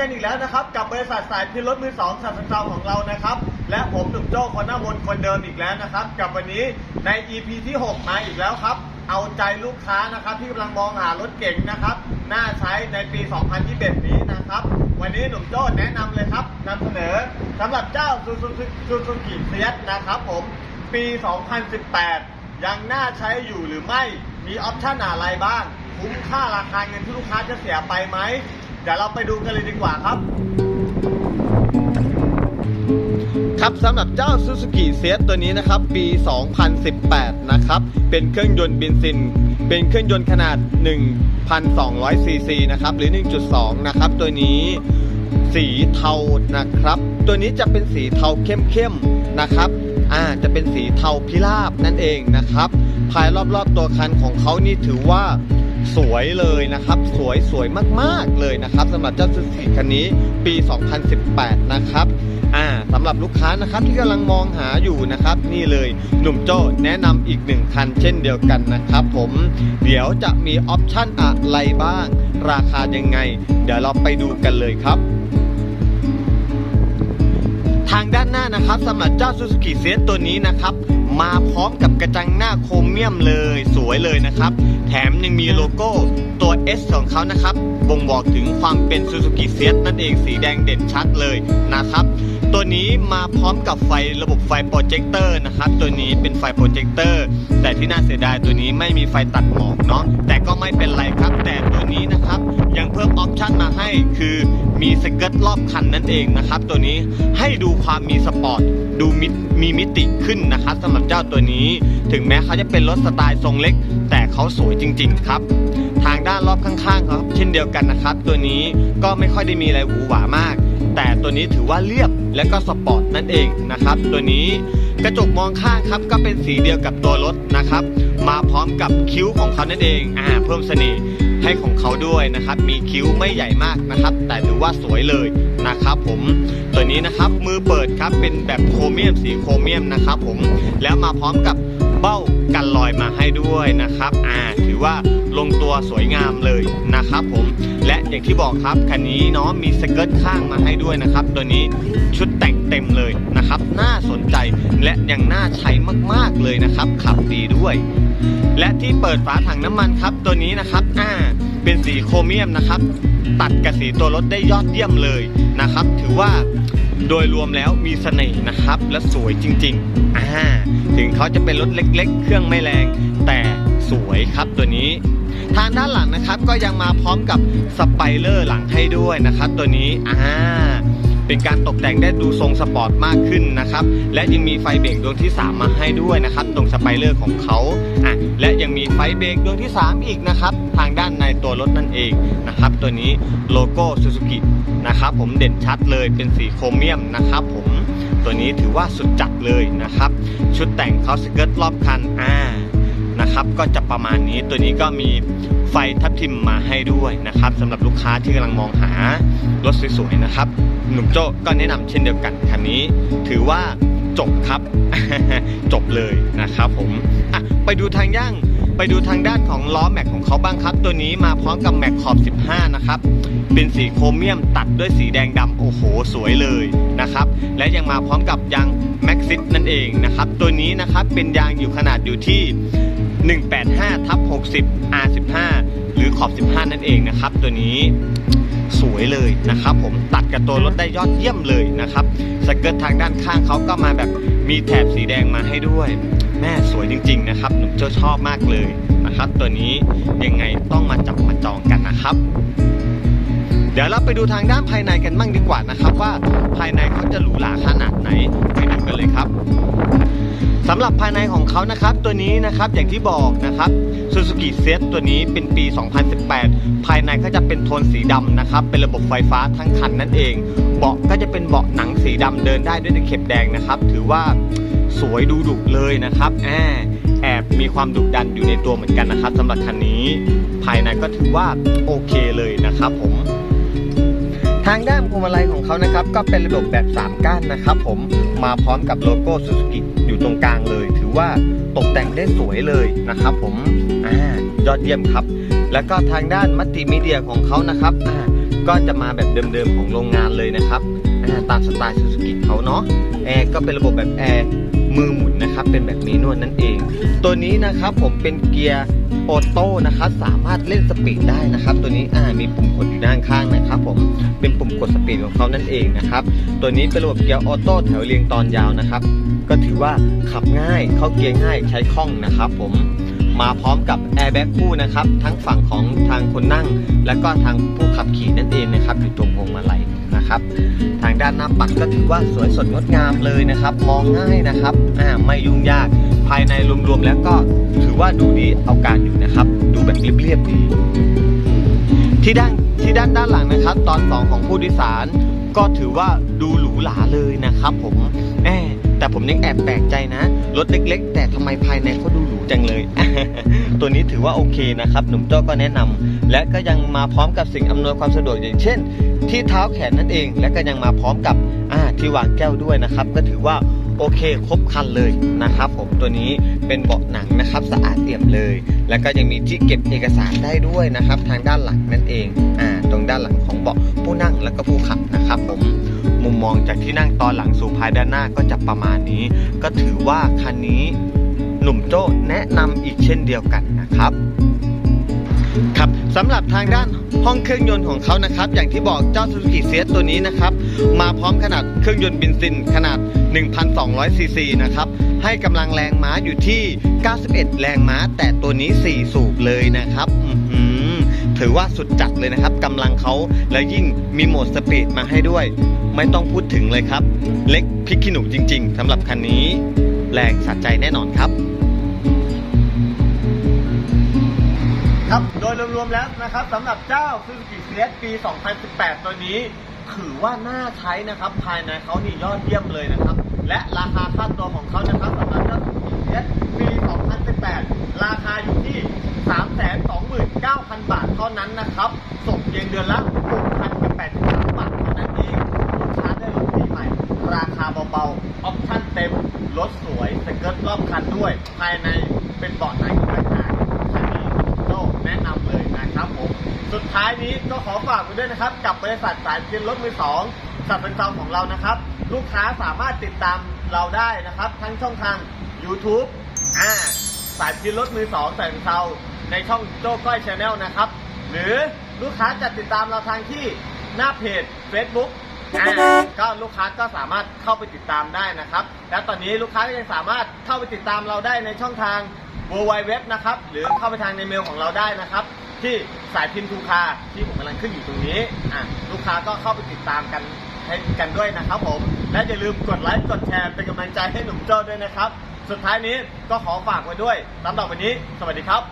กันอีกแล้วนะครับ กับบริษัทสายพินรถมือสองสัตว์เซาของเรานะครับ และผมหนุ่มโจ้คนหน้ามนคนเดิมอีกแล้วนะครับ กับวันนี้ใน EP ที่ 6 มาอีกแล้วครับ เอาใจลูกค้านะครับ ที่กำลังมองหารถเก๋งนะครับ น่าใช้ในปี 2021 นี้นะครับ วันนี้หนุ่มโจ้แนะนำเลยครับนำเสนอสำหรับเจ้าซูซูซูซูกิเซียสนะครับผมปี 2018 ยังน่าใช้อยู่หรือไม่มีออปชั่นอะไรบ้าง คุ้มค่าราคาเงินที่ลูกค้าจะเสียไปไหม เดี๋ยวเราไปดูกันเลยดีกว่าครับ ครับสำหรับเจ้า Suzuki s e t ตัวนี้นะครับ ปี 2018 นะครับ เป็นเครื่องยนต์เบนซิน เป็นเครื่องยนต์ขนาด 1,200 ซีซีนะครับ หรือ 1.2 นะครับ ตัวนี้สีเทานะครับ ตัวนี้จะเป็นสีเทาเข้มๆนะครับ อ่า จะเป็นสีเทาพิราบนั่นเองนะครับ ภายรอบๆตัวคันของเขานี่ถือว่า สวยเลยนะครับ สวยสวยมากๆเลยนะครับสำหรับเจ้าซูซูกิคันนี้ปี 2018 นะครับอ่าสำหรับลูกค้านะครับที่กำลังมองหาอยู่นะครับ นี่เลยหนุ่มโจ้แนะนำอีกหนึ่งคันเช่นเดียวกันนะครับ ผมเดี๋ยวจะมีออปชั่นอะไรบ้าง ราคายังไง เดี๋ยวเราไปดูกันเลยครับทางด้านหน้านะครับสำหรับเจ้า Suzuki s e t ตัวนี้นะครับ มาพร้อมกับกระจังหน้าโครเมียมเลยสวยเลยนะครับ แถมยังมีโลโก้ตัว S ของเขานะครับ บ่งบอกถึงความเป็น Suzuki s e t นั่นเองสีแดงเด่นชัดเลยนะครับ ตัวนี้มาพร้อมกับไฟระบบไฟโปรเจคเตอร์นะครับ ตัวนี้เป็นไฟโปรเจคเตอร์แต่ที่น่าเสียดายตัวนี้ไม่มีไฟตัดหมอกเนาะแต่ก็ไม่เป็นไรครับ ชันมาให้คือมีสเกิร์ตรอบคันนั่นเองนะครับ ตัวนี้ให้ดูความมีสปอร์ตดูมิมีมิติขึ้นนะครับสำหรับเจ้าตัวนี้ ถึงแม้เขาจะเป็นรถสไตล์ทรงเล็ก แต่เขาสวยจริง ๆ ครับ ทางด้านรอบข้างๆครับ เช่นเดียวกันนะครับ ตัวนี้ก็ไม่ค่อยได้มีอะไรหวือหวามาก แต่ตัวนี้ถือว่าเรียบและก็สปอร์ตนั่นเองนะครับ ตัวนี้กระจกมองข้างครับก็เป็นสีเดียวกับตัวรถนะครับ มาพร้อมกับคิ้วของเขานั่นเองอ่าเพิ่มเสน่ห์ให้ของเขาด้วยนะครับ มีคิ้วไม่ใหญ่มากนะครับ แต่ถือว่าสวยเลยนะครับ ผม นี้นะครับมือเปิดครับเป็นแบบโครเมียมสีโครเมียมนะครับผมแล้วมาพร้อมกับเบ้ากันลอยมาให้ด้วยนะครับอ่าถือว่าลงตัวสวยงามเลยนะครับผมและอย่างที่บอกครับคันนี้เนาะมีสเกิร์ตข้างมาให้ด้วยนะครับ ตัวนี้ชุดแต่งเต็มเลย นะครับ น่าสนใจและยังน่าใช้มากๆเลยนะครับ ขับดีด้วย และที่เปิดฝาถังน้ำมันครับ ตัวนี้นะครับอ่าเป็นสีโครเมียมนะครับ ตัดกับสีตัวรถได้ยอดเยี่ยมเลยนะครับ ถือว่าโดยรวมแล้วมีเสน่ห์นะครับ และสวยจริงๆอ่าถึงเขาจะเป็นรถเล็ก ๆ เครื่องไม่แรง แต่สวยครับตัวนี้ ทางด้านหลังนะครับก็ยังมาพร้อมกับสไปเลอร์หลังให้ด้วยนะครับ ตัวนี้อ่า เป็นการตกแต่งได้ดูทรงสปอร์ตมากขึ้นนะครับ และยังมีไฟเบรกดวงที่ 3 มาให้ด้วยนะครับ ตรงสไปเลอร์ของเขาอะและยังมีไฟเบรกดวงที่ 3 อีกนะครับ ทางด้านในตัวรถนั่นเองนะครับ ตัวนี้โลโก้ซูซูกินะครับผมเด่นชัดเลยเป็นสีโครเมียมนะครับผมตัวนี้ถือว่าสุดจัดเลยนะครับ ชุดแต่งเขาสเกิร์ตรอบคันอ่า นะครับ ก็จะประมาณนี้ตัวนี้ก็มีไฟทับทิมมาให้ด้วยนะครับสำหรับลูกค้าที่กำลังมองหารถสวยๆนะครับ หนุ่มโจ้ก็แนะนำเช่นเดียวกันคันนี้ ถือว่าจบครับ จบเลยนะครับผมอะไปดูทางย่างไปดูทางด้านของล้อแม็กของเขาบ้างครับ ตัวนี้มาพร้อมกับแม็กขอบ 15 นะครับ เป็นสีโครเมียมตัดด้วยสีแดงดำโอ้โห สวยเลยนะครับ และยังมาพร้อมกับยางแม็กซิสนั่นเองนะครับ ตัวนี้นะครับเป็นยางอยู่ขนาดอยู่ที่ 185ทับ60 R15 หรือขอบ 15 นั่นเองนะครับ ตัวนี้สวยเลยนะครับ ผมตัดกับตัวรถได้ยอดเยี่ยมเลยนะครับสเกิร์ตทางด้านข้างเขาก็มาแบบมีแถบสีแดงมาให้ด้วย แม่สวยจริง ๆ นะครับหนุ่มเจ้าชอบมากเลยนะครับ ตัวนี้ยังไงต้องมาจับมาจองกันนะครับ เดี๋ยวเราไปดูทางด้านภายในกันบ้างดีกว่านะครับ ว่าภายในเขาจะหรูหราขนาดไหนไปดูกันเลยครับสำหรับภายในของเขานะครับ ตัวนี้นะครับอย่างที่บอกนะครับ Suzuki s e t ตัวนี้เป็นปี 2018 ภายในก็จะเป็นโทนสีดำนะครับ เป็นระบบไฟฟ้าทั้งคันนั่นเอง เบาะก็จะเป็นเบาะหนังสีดำเดินได้ด้วยตะเข็บแดงนะครับ ถือว่าสวยดูดุเลยนะครับแอบแอบมีความดุดันอยู่ในตัวเหมือนกันนะครับสำหรับคันนี้ ภายในก็ถือว่าโอเคเลยนะครับผม ทางด้านพวงมาลัยของเขานะครับ ก็เป็นระบบแบบ 3 ก้านนะครับ ผมมาพร้อมกับโลโก้ซูซูกิอยู่ตรงกลางเลย ถือว่าตกแต่งได้สวยเลยนะครับ ผมอ่ายอดเยี่ยมครับ แล้วก็ทางด้านมัลติมีเดียของเขานะครับอ่าก็จะมาแบบเดิมๆของโรงงานเลยนะครับอ่าตามสไตล์ซูซูกิเขาเนาะแอร์ก็เป็นระบบแบบแอร์ มือหมุนนะครับ เป็นแบบเมนวลนั่นเอง ตัวนี้นะครับผมเป็นเกียร์ออโต้นะครับสามารถเล่นสปีดได้นะครับ ตัวนี้อ่ามีปุ่มกดอยู่ด้านข้างนะครับผมเป็นปุ่มกดสปีดของเขานั่นเองนะครับตัวนี้เป็นระบบเกียร์ออโต้แถวเรียงตอนยาวนะครับ ก็ถือว่าขับง่ายเข้าเกียร์ง่ายใช้คล่องนะครับผม มาพร้อมกับแอร์แบ็กคู่นะครับ ทั้งฝั่งของทางคนนั่ง และก็ทางผู้ขับขี่นั่นเองนะครับอยู่ตรงพวงมาลัยนะครับ ทางด้านหน้าปัดก็ถือว่าสวยสดงดงามเลยนะครับ มองง่ายนะครับอ่าไม่ยุ่งยากภายในรวมๆแล้วก็ถือว่าดูดีเอาการอยู่นะครับ ดูแบบเรียบๆดี ที่ด้านที่ด้านด้านหลังนะครับ ตอนสองของผู้โดยสารก็ถือว่าดูหรูหราเลยนะครับ ผมแอบ แต่ผมยังแอบแปลกใจนะ รถเล็ก ๆ แต่ทำไมภายในเขาดูหรูจังเลย ตัวนี้ถือว่าโอเคนะครับ หนุ่มโจ้ก็แนะนำและก็ยังมาพร้อมกับสิ่งอำนวยความสะดวกอย่างเช่น ที่เท้าแขนนั่นเอง และก็ยังมาพร้อมกับที่วางแก้วด้วยนะครับ ก็ถือว่า โอเคครบคันเลยนะครับผมตัวนี้เป็นเบาะหนังนะครับสะอาดเอี่ยมเลย แล้วก็ยังมีที่เก็บเอกสารได้ด้วยนะครับ ทางด้านหลังนั่นเองอ่าตรงด้านหลังของเบาะผู้นั่งแล้วก็ผู้ขับนะครับผมมุมมองจากที่นั่งตอนหลังสู่ภายด้านหน้าก็จะประมาณนี้ ก็ถือว่าคันนี้หนุ่มโจ้แนะนำอีกเช่นเดียวกันนะครับ ครับสำหรับทางด้านห้องเครื่องยนต์ของเขานะครับ อย่างที่บอกเจ้า Suzuki s ตัวนี้นะครับ มาพร้อมขนาดเครื่องยนต์เบนซินขนาด 1,200 ซีซีนะครับ ให้กำลังแรงม้าอยู่ที่ 91 แรงม้า แต่ตัวนี้ 4 สูบเลยนะครับถือว่าสุดจัดเลยนะครับกำลังเขาและยิ่งมีโหมดสปีดมาให้ด้วย ไม่ต้องพูดถึงเลยครับ เล็กพริกขี้หนูจริง ๆสำหรับคันนี้ แรงสะใจแน่นอนครับ ครับ โดยรวมๆแล้วนะครับสำหรับเจ้า Suzuki CS ปี 2018 ตัวนี้ ถือว่าน่าใช้นะครับ ภายในเขานี่ยอดเยี่ยมเลยนะครับ และราคาค่าตัวของเขานะครับสำหรับเจ้า Suzuki CS ปี 2018 ราคาอยู่ที่ 329,000 บาทเท่านั้นนะครับ ส่งเพียงเดือนละ6,083บาทเท่านั้นเองลูกค้าได้รถปีใหม่ ราคาเบาๆ ออปชั่นเต็ม รถสวยสเกิร์ตรอบคันด้วย ภายในเป็นเบาะหนังอีกต่าง แนะนำเลยนะครับผมสุดท้ายนี้ก็ขอฝากไว้ด้วยนะครับ กับบริษัทสายเพียนรถมือสองสับเป็นเซาของเรานะครับ ลูกค้าสามารถติดตามเราได้นะครับ ทั้งช่องทาง YouTube อ่าสายเพียนรถมือสองสายเป็นเซาในช่องโจ้ก้อยชาแนลนะครับ หรือลูกค้าจะติดตามเราทางที่หน้าเพจ Facebook อ่าก็ลูกค้าก็สามารถเข้าไปติดตามได้นะครับ และตอนนี้ลูกค้าก็ยังสามารถเข้าไปติดตามเราได้ในช่องทาง w w w นะครับหรือเข้าไปทางในเมลของเราได้นะครับ ที่สายพิมพ์ทูคาที่ผมกำลังขึ้นอยู่ตรงนี้อะลูกค้าก็เข้าไปติดตามกันให้กันด้วยนะครับผมและอย่าลืมกดไลค์กดแชร์เป็นกำลังใจให้หนุ่มโจ้ด้วยนะครับ สุดท้ายนี้ก็ขอฝากไว้ด้วยสำหรับวันนี้ สวัสดีครับ